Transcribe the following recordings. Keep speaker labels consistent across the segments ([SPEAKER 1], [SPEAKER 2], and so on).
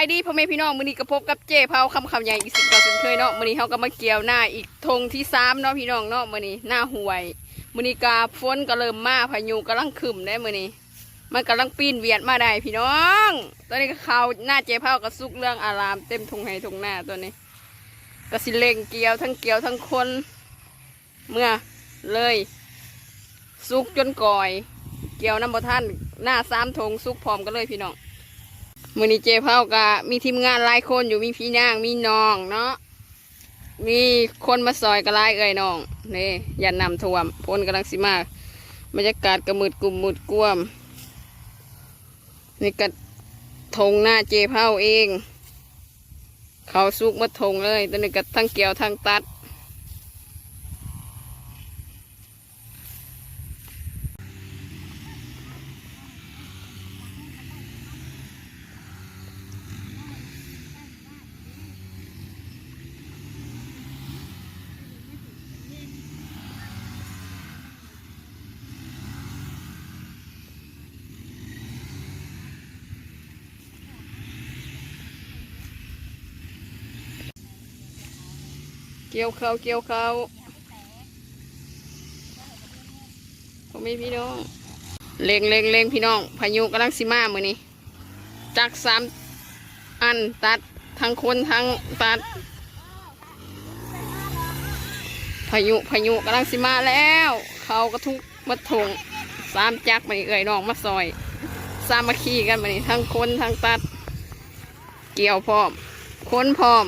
[SPEAKER 1] ายดีพ่อแม่พี่น้องมื้อนี้ก็พบกับเจ๊เผาคำคำใหญ่อีกสิบต่อเช่นเคยเนาะมื้อนี้เฮาก็มาเกี่ยวหน้าอีกธงที่สามเนาะพี่น้องเนาะมื้อนี้หน้าห่วยมื้อนี้กาฝนก็เริ่มมาพายุกำลังขึ้นได้มื้อนี้ มันกำลังปีนเวียดมาได้พี่น้อง ตอนนี้ก็เขาหน้าเจ๊เผาก็สุกเรื่องอารามเต็มทงไห้ทงหน้าตัวนี้ก็สิเล่งเกี่ยวทั้งเกี่ยวทั้งคน เมื่อเลยสุกจนก่อย เกี่ยวน้ำบ่ท่านหน้าสามทงสุกพร้อมกันเลยพี่น้อง มือนี้เจเผากะมีทีมงานหลายคนอยู่มีพี่นางมีน้องเนาะมีคนมาซอยกระลายเอ่ยน้องนี่อยันนำท่วมพลกำลังสิมากบรรยากาศกระมืดกลุ่มมืดกวมนี่กระทงหน้าเจเผาเอง เขาสุกมาทงเลยตอนนี้ก็ทั้งเกี่ยวทั้งตัด เกี่ยวเขาเกี่ยวเขาผมมีพี่น้องเล็งเล็งเล็งพี่น้อง พายุกำลังสิมามือนี้จักสามอันตัดทั้งคนทั้งตัด พายุพายุกำลังสิมาแล้ว เขากระทุกมัดถงสามจักมานี่เอ่ยน้องมาซอยสามัคคีกันมานี่ทั้งคนทั้งตัด เกี่ยวพร้อมคนพร้อม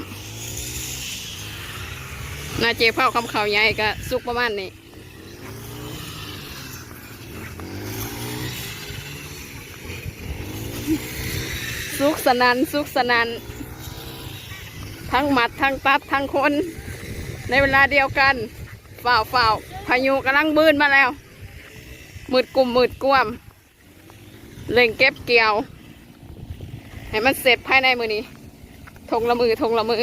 [SPEAKER 1] นาเจเผาคำเขาใหญ่ก็สุกประมาณนี้สุกสนันสุกสนันทั้งหมัดทั้งตัดทั้งคน ในเวลาเดียวกันฝ่าวฝ่าพายุกำลังบืนมาแล้ว มืดกลุ่มมืดกวมเล่งเก็บเกี่ยว ให้มันเสร็จภายในมือนี้ทงละมือทงละมือ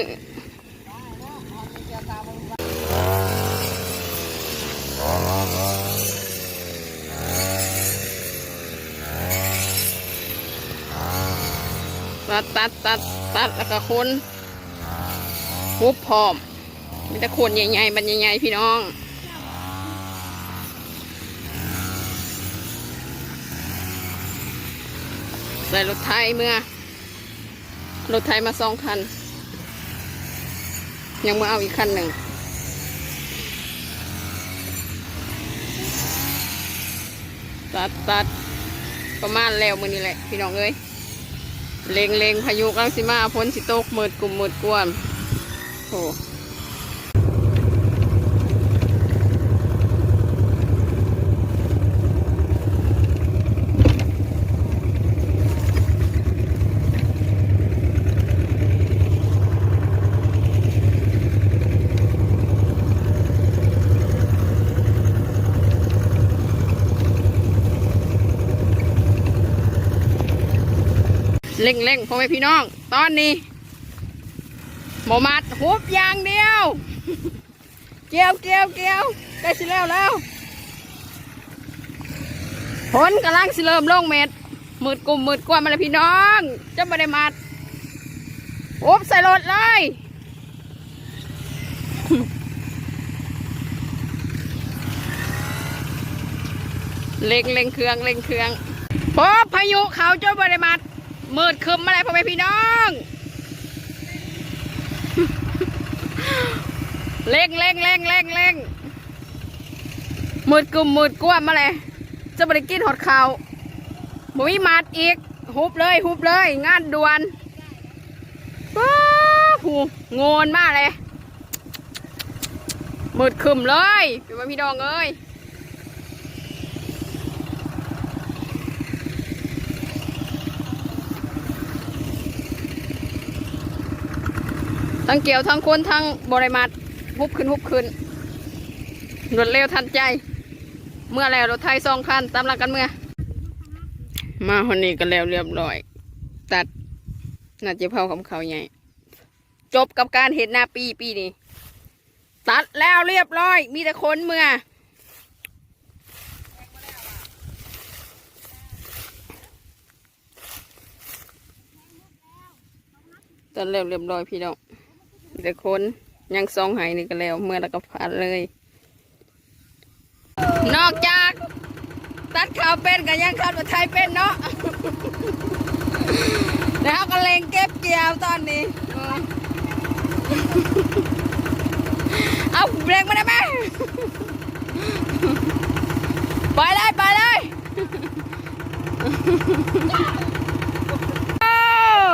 [SPEAKER 1] ตัดตัดตัดตัดแล้วก็คนหุบพร้อมมีแต่คนใหญ่ๆบันใหญ่ๆพี่น้องใส่รถไทยเมื่อ รถไทยมาสองคัน ยังมาเอาอีกคันหนึ่ง ตัดตัดประมาณแล้วมือนี่แหละ พี่น้องเอ้ย เลงเลงพายุกำลังสิมาพ้นสิตกมืดกลุ่มมืดกวนโอ้ เล่งเล่งพ่อแม่พี่น้อง ตอนนี้หมอมัดหุบอย่างเดียว เกี่ยวเกี่ยวเกี่ยวได้สิแล้วแล้วผลกำลังสิเริ่มลงเม็ดมืดกลุ่มมืดกว่ามาเลยพี่น้องจะไม่ได้มัดหุบใส่รถเลยเล็งเล็งเครื่องเล็งเครื่องพบพายุเขาเจ้าบริมัด มืดคึมอะไรพ่อแม่พี่น้อง เล็งเล็งเล็งเล็งเล็งมืดกลุ่มมืดกล้วมมาเลยจะบริกินหดเขาบุยมัดอีกฮุบเลยฮุบเลย งานด่วนว้าหูงนมากเลยมืดคึมเลยพี่ว่พี่น้องเอ้ย ทั้งเกี่ยวทั้งคนทั้งบริมาตรฮุบขึ้นฮุบขึ้นรวดเร็วทันใจ เมื่อแล้วรถไทยสองคันตามหลักกันเมื่อ มาคนนี้ก็แล้วเรียบร้อย ตัดน่าจะเผาของเขาใหญ่ จบกับการเห็นหน้าปีปีนี้ตัดแล้วเรียบร้อย มีแต่คนเมื่ออนแล้วเรียบร้อยพี่น้อง มีแต่คนยังซองหายนี่ก็แล้ว เมื่อแล้วก็ผ่านเลย นอกจากตัดข่าวเป็นกันยังขับรถไทยเป็นเนาะแล้วก็เลงเก็บเกี่ยวตอนนี้ เออเอาเบรกมาได้ไหมไปเลย ไปเลย อ้าว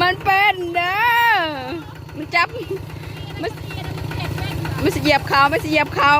[SPEAKER 1] มันเป็นเด้อ มันจับมันมันสิเหยียบเขาไม่สิเหยียบเขา